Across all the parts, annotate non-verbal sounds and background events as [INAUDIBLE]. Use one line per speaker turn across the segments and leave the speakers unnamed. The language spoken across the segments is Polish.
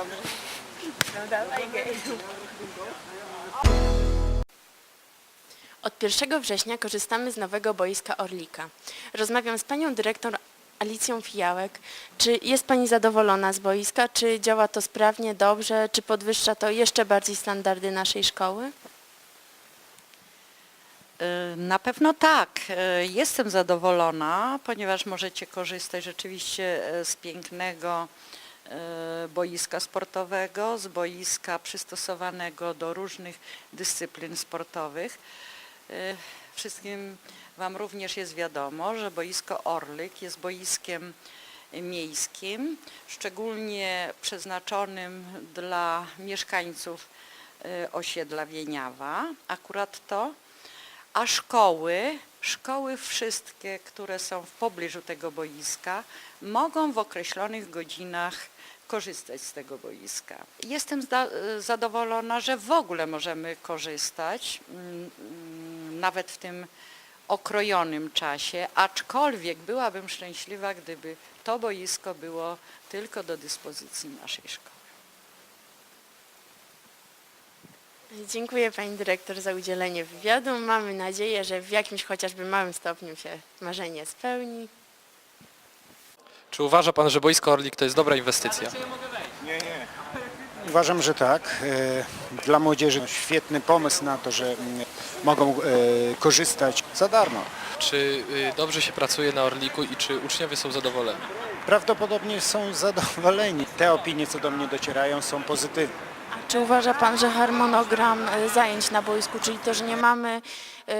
Też dobrze. Od 1 września korzystamy z nowego boiska Orlika. Rozmawiam z panią dyrektor Alicją Fijałek. Czy jest pani zadowolona z boiska? Czy działa to sprawnie, dobrze? Czy podwyższa to jeszcze bardziej standardy naszej szkoły?
Y, Na pewno tak. Y, Jestem zadowolona, ponieważ możecie korzystać rzeczywiście y, z pięknego boiska sportowego, z boiska przystosowanego do różnych dyscyplin sportowych. Y, Wszystkim Wam również jest wiadomo, że boisko Orlik jest boiskiem miejskim, szczególnie przeznaczonym dla mieszkańców y, osiedla Wieniawa. Akurat to a szkoły, szkoły wszystkie, które są w pobliżu tego boiska, mogą w określonych godzinach korzystać z tego boiska. Jestem zda- zadowolona, że w ogóle możemy korzystać, mm, mm, nawet w tym okrojonym czasie, aczkolwiek byłabym szczęśliwa, gdyby to boisko było tylko do dyspozycji naszej szkoły.
Dziękuję pani dyrektor za udzielenie wywiadu. Mamy nadzieję, że w jakimś chociażby małym stopniu się marzenie spełni.
Czy uważa Pan, że boisko Orlik to jest dobra inwestycja?
Uważam, że tak. E, Dla młodzieży świetny pomysł na to, że mm, mogą e, korzystać za darmo.
Czy y, dobrze się pracuje na Orliku i czy uczniowie są zadowoleni?
Prawdopodobnie są zadowoleni. Te opinie, co do mnie docierają, są pozytywne.
Czy uważa pan, że harmonogram e, zajęć na boisku, czyli to, że nie mamy e,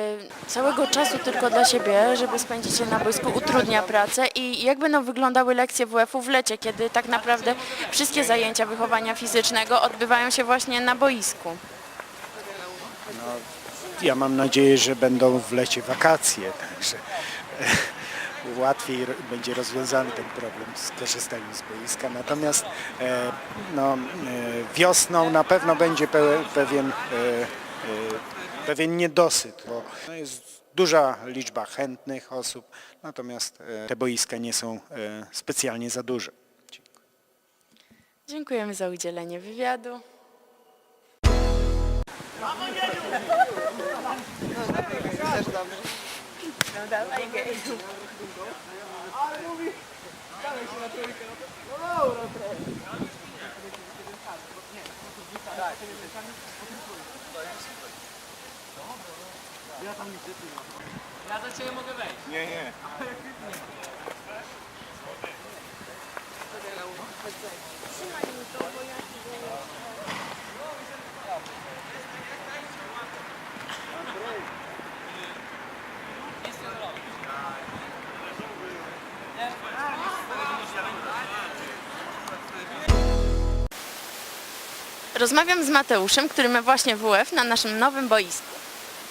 całego czasu tylko dla siebie, żeby spędzić je na boisku, utrudnia pracę i jak będą wyglądały lekcje WF-u w lecie, kiedy tak naprawdę wszystkie zajęcia wychowania fizycznego odbywają się właśnie na boisku?
Ja mam nadzieję, że będą w lecie wakacje, także e, łatwiej będzie rozwiązany ten problem z korzystaniem z boiska. Natomiast e, no, e, wiosną na pewno będzie pe, pewien, e, e, pewien niedosyt, bo no, jest duża liczba chętnych osób, natomiast e, te boiska nie są e, specjalnie za duże.
Dziękujemy za udzielenie wywiadu. Też dobrze. No dawaj, gej. Ale mówi, dawaj się na trójkę. Wow, robię. Ja tam nigdy nie. Ja do ciebie mogę wejść. Nie, nie. [LAUGHS] Rozmawiam z Mateuszem, który ma właśnie WF na naszym nowym boisku.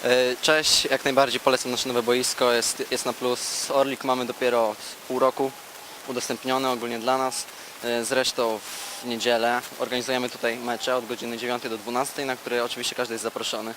E, Cześć, jak najbardziej polecam nasze nowe boisko, jest, jest na plus. Orlik mamy dopiero pół roku udostępnione ogólnie dla nas. E, Zresztą w niedzielę organizujemy tutaj mecze od godziny 9 do 12, na które oczywiście każdy jest zaproszony.